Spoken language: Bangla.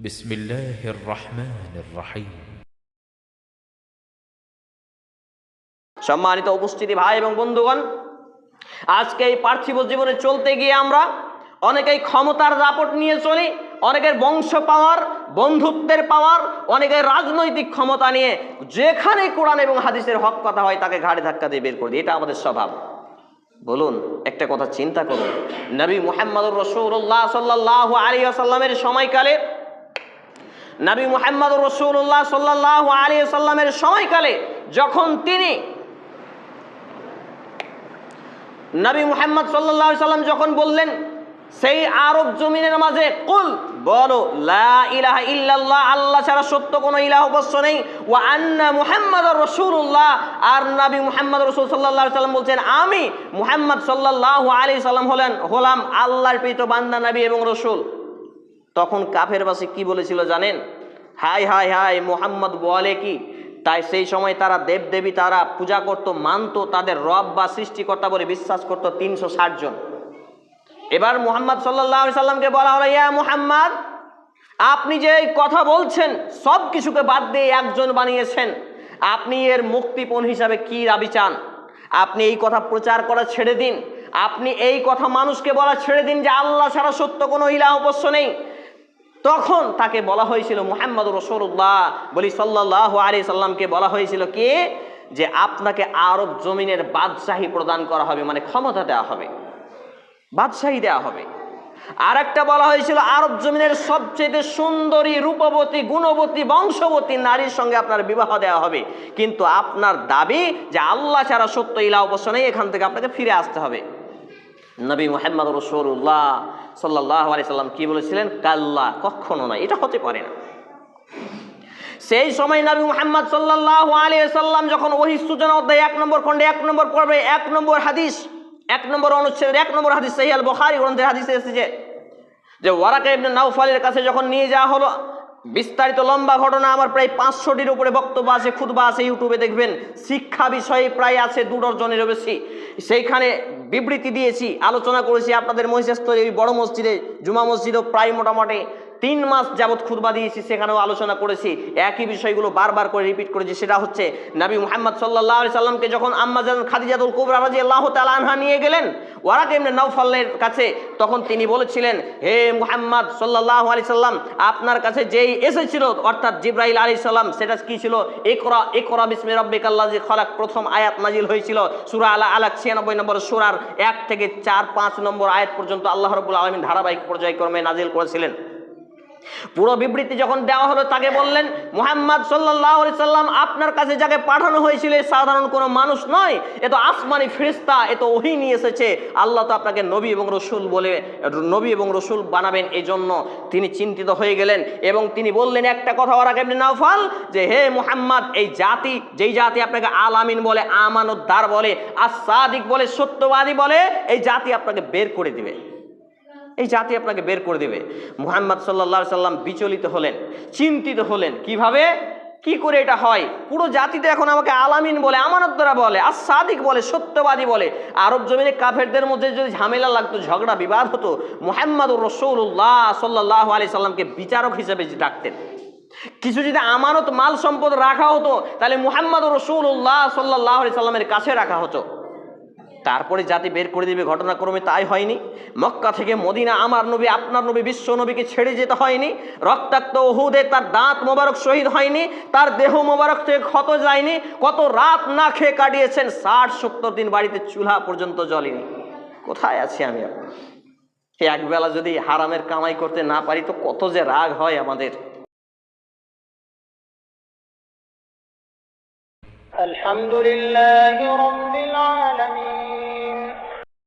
بسم الله الرحمن الرحيم সম্মানিত উপস্থিতি ভাই এবং বন্ধুগণ আজকে এই পার্থিব জীবনে চলতে গিয়ে আমরা অনেকেই ক্ষমতার দাপট নিয়ে চলি অনেকের বংশ পাওয়ার বন্ধুত্বের পাওয়ার অনেকের রাজনৈতিক ক্ষমতা নিয়ে যেখানে কোরআন এবং হাদিসের হক কথা হয় তাকে ঘাড়ে ধাক্কা দিয়ে বের করে দিই এটা আমাদের স্বভাব বলুন একটা কথা চিন্তা করুন নবী মুহাম্মদুর রসুল্লাহ সাল্লাহ আলী আসাল্লামের সময়কালে নবী মুহাম্মদ রসুল্লাহ সাল্লাহ আলী সাল্লামের সময়কালে যখন তিনি নবী মুহাম্মদ সাল্লাহ সাল্লাম যখন বললেন, সেই আরব জমিনের মাঝে, কুল বলো ইল্লাল্লাহ আল্লাহ ছাড়া সত্য কোনো ইলাহ উপাস্য নেই। ও আন্না মুহাম্মদ রসুল্লাহ আর নবী মুহাম্মদ রসুল সাল্লাহ সাল্লাম বলছেন, আমি মুহাম্মদ সাল্লাহ আলী সাল্লাম হলেন, হলাম আল্লাহর প্রীত বান্দা, নবী এবং রসুল। তখন কাফের বাসী কি বলেছিল জানেন? হাই হাই হাই, মোহাম্মদ বলে কি? তাই সেই সময় তারা দেবদেবী তারা পূজা করত, মানত, তাদের রব বা সৃষ্টিকর্তা বলে বিশ্বাস করত তিনশো ষাট জন। এবার মুহাম্মদ সাল্লাহ সাল্লামকে বলা হলো, ইয়া মুহাম্মদ, আপনি যে এই কথা বলছেন, সব কিছুকে বাদ দিয়ে একজন বানিয়েছেন, আপনি এর মুক্তিপণ হিসাবে কি দাবি চান? আপনি এই কথা প্রচার করা ছেড়ে দিন। আপনি এই কথা মানুষকে বলা ছেড়ে দিন যে আল্লাহ ছাড়া সত্য কোনো ইলাহ অবশ্য নেই। তখন তাকে বলা হয়েছিল মুহাম্মদ রসুল্লাহ বলি সাল্লাহ আলী সাল্লামকে বলা হয়েছিল কি? যে আপনাকে আরব জমিনের বাদশাহী প্রদান করা হবে মানে ক্ষমতা দেওয়া হবে। বাদশাহী দেওয়া হবে। আর একটা বলা হয়েছিল, আরব জমিনের সবচেয়ে সুন্দরী, রূপবতী, গুণবতী, বংশবতী নারীর সঙ্গে আপনার বিবাহ দেওয়া হবে। কিন্তু আপনার দাবি যে আল্লাহ ছাড়া সত্য ইলা অবশ্য নেই, এখান থেকে আপনাকে ফিরে আসতে হবে। নবী মোহাম্মদ রসুল্লাহ সাল্লাহ আলি সাল্লাম কি বলেছিলেন? কাল্লা, কখনো নয়, এটা হতে পারে না। সেই সময় নবী মোহাম্মদ সাল্লাহ আলী সাল্লাম যখন ওহি সূচনা অধ্যায় এক নম্বর খণ্ডে, এক নম্বর পর্বে, এক নম্বর হাদিস, এক নম্বর অনুচ্ছেদের, এক নম্বর হাদিস সহিয়াল বখারি গ্রন্থের হাদিসে এসেছে যে, ওয়ারাকা ইবনে নাউফালের কাছে যখন নিয়ে যাওয়া হলো বিস্তারিত লম্বা ঘটনা আমার প্রায় পাঁচশোটির উপরে বক্তব্য আছে খুদবা আছে, ইউটিউবে দেখবেন। শিক্ষা বিষয়ে প্রায় আছে দু ডজনেরও বেশি। সেইখানে বিবৃতি দিয়েছি, আলোচনা করেছি আপনাদের মহিষাস্তরে ওই বড় মসজিদে, জুমা মসজিদও প্রায় মোটামুটি তিন মাস যাবৎ খুদবা দিয়েছি, সেখানেও আলোচনা করেছি, একই বিষয়গুলো বারবার করে রিপিট করেছি, সেটা হচ্ছে নবী মুহাম্মদ সাল্লাহ আলি সাল্লামকে যখন আম্মাজান খাদিজাতুল কুবরা রাজি আল্লাহ তালা আনহা নিয়ে গেলেন, ওয়ারাক এমনি নৌফাল্লের কাছে, তখন তিনি বলেছিলেন, হে মুহাম্মদ সাল্লাহ আলি সাল্লাম, আপনার কাছে যেই এসেছিল, অর্থাৎ জিব্রাইল আলী সাল্লাম সেটা কি ছিল? একরা একরা বিসমি রব্বিক আল্লাহ খলাক। প্রথম আয়াত নাজিল হয়েছিল সুরা আলা আলাক, ছিয়ানব্বই নম্বর সুরার এক থেকে চার, পাঁচ নম্বর আয়াত পর্যন্ত আল্লাহ রবুল আলমিন ধারাবাহিক পর্যায়ক্রমে নাজিল করেছিলেন। পুরো বিবৃতি যখন দেওয়া হলো, তাকে বললেন, মুহাম্মদ সাল্লাহ সাল্লাম, আপনার কাছে যাকে পাঠানো হয়েছিল সাধারণ কোনো মানুষ নয়। এ তো আসমানি ফিরিস্তা এ তো ওহি নিয়ে এসেছে। আল্লাহ তো আপনাকে নবী এবং রসুল বলে, নবী এবং রসুল বানাবেন এই জন্য তিনি চিন্তিত হয়ে গেলেন এবং তিনি বললেন, একটা কথা ওরা কেমনি নাওফাল যে হে মুহাম্মদ, এই জাতি, যেই জাতি আপনাকে আল আমিন বলে আমানতদার বলে আর সাদিক বলে, সত্যবাদী বলে, এই জাতি আপনাকে বের করে দিবে। এই জাতি আপনাকে বের করে দেবে। মুহাম্মদ সাল্লা সাল্লাম বিচলিত হলেন, চিন্তিত হলেন। কীভাবে? কি করে এটা হয়? পুরো জাতিতে এখন আমাকে আলামিন বলে আমানতরা বলে, আর সাদিক বলে, সত্যবাদী বলে। আরব জমিনে কাফেরদের মধ্যে যদি ঝামেলা লাগতো, ঝগড়া, বিবাদ হতো, মুহাম্মদুর রসৌল্লাহ সাল্লাহ আলি সাল্লামকে বিচারক হিসেবে ডাকতেন, কিছু যদি আমানত, মাল সম্পদ রাখা হতো, তাহলে মুহাম্মদ রসুল্লাহ সাল্লাহ আলি সাল্লামের কাছে রাখা হতো। তারপরে জাতি বের করে দিবে ঘটনাক্রমে তাই হয়নি মক্কা থেকে মদিনা আমার নবী আপনার নবী বিশ্ব নবীকে ছেড়ে যেতে হয়নি রক্তাক্ত ওহুদে তার দাঁত মোবারক শহীদ হয়নি তার দেহ মোবারক থেকে ক্ষত যায়নি কত রাত না খেয়ে কাটিয়েছেন ষাট সত্তর দিন বাড়িতে চুলা পর্যন্ত জ্বলেনি কোথায় আছি আমি এখন একবেলা যদি হারামের কামাই করতে না পারি তো কত যে রাগ হয় আমাদের الحمد لله رب العالمين